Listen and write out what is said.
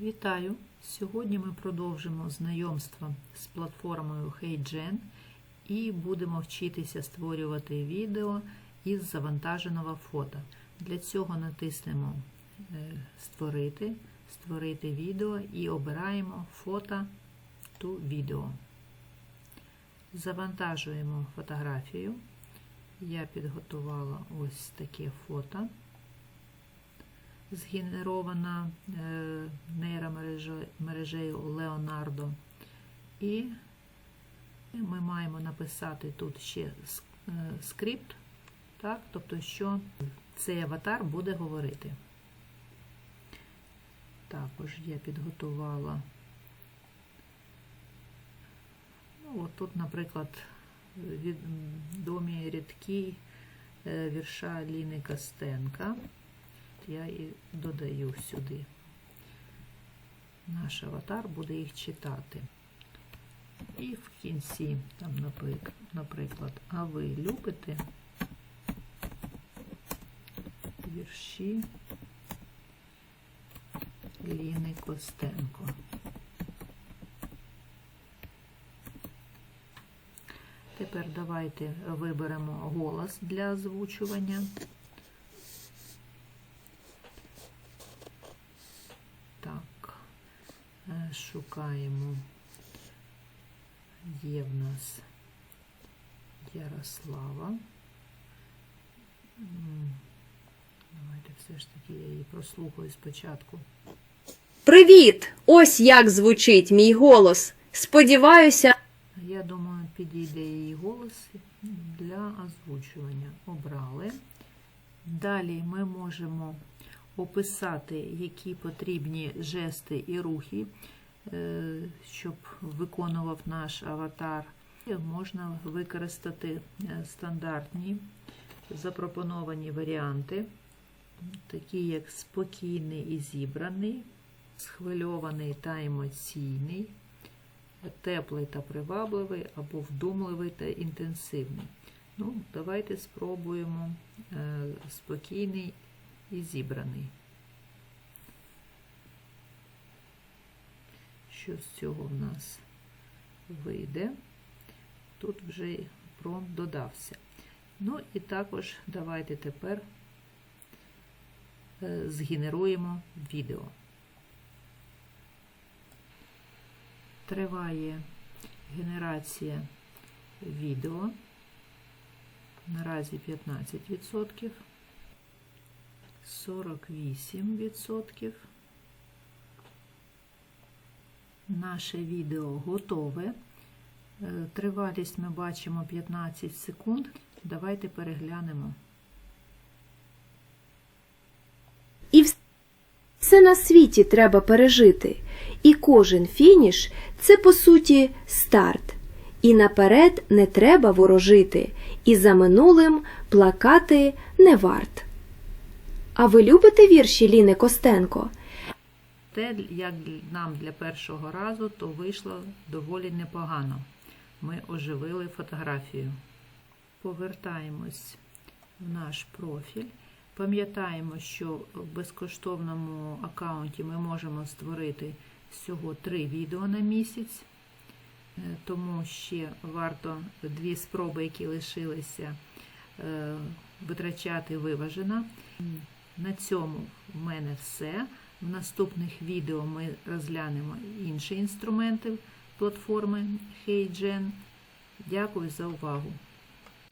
Вітаю! Сьогодні ми продовжимо знайомство з платформою HeyGen і будемо вчитися створювати відео із завантаженого фото. Для цього натиснемо е, Створити, Створити відео і обираємо фото ту відео. Завантажуємо фотографію. Я підготувала ось таке фото згенерована е, нейромережею Leonardo. І ми маємо написати тут ще е, скрипт, так, тобто, що цей аватар буде говорити. Також я підготувала. Ну, от тут, наприклад, відомі рядки е, вірша Ліни Костенка я і додаю сюди. Наш аватар буде їх читати. І в кінці, там, наприклад, а ви любите вірші Ліни Костенко. Тепер давайте виберемо голос для озвучування. Шукаємо. Є в нас Ярослава. Давайте все ж таки я її прослухаю спочатку. Привіт! Ось як звучить мій голос. Сподіваюся. Я думаю, підійде її голос для озвучування. Обрали. Далі ми можемо описати, які потрібні жести і рухи, е, щоб виконував наш аватар. Можна використати е, стандартні запропоновані варіанти, такі як спокійний і зібраний, схвильований та емоційний, теплий та привабливий або вдумливий та інтенсивний. Ну, Давайте спробуємо е, спокійний і зібраний. Що з цього в нас вийде? Тут вже промпт додався. Ну і також давайте тепер е, згенеруємо відео. Триває генерація відео. Наразі 15%. 48%. Наше відео готове. Е, тривалість ми бачимо 15 секунд. Давайте переглянемо. І все на світі треба пережити. І кожен фініш це по суті старт. І наперед не треба ворожити, і за минулим плакати не варт. А ви любите вірші Ліни Костенко? Те, як нам для першого разу, то вийшло доволі непогано. Ми оживили фотографію. Повертаємось в наш профіль. Пам'ятаємо, що в безкоштовному аккаунті ми можемо створити всього три відео на місяць, е, тому ще варто дві спроби, які лишилися, е, витрачати виважено. На цьому в мене все. В наступних відео ми розглянемо інші інструменти платформи HeyGen. Дякую за увагу!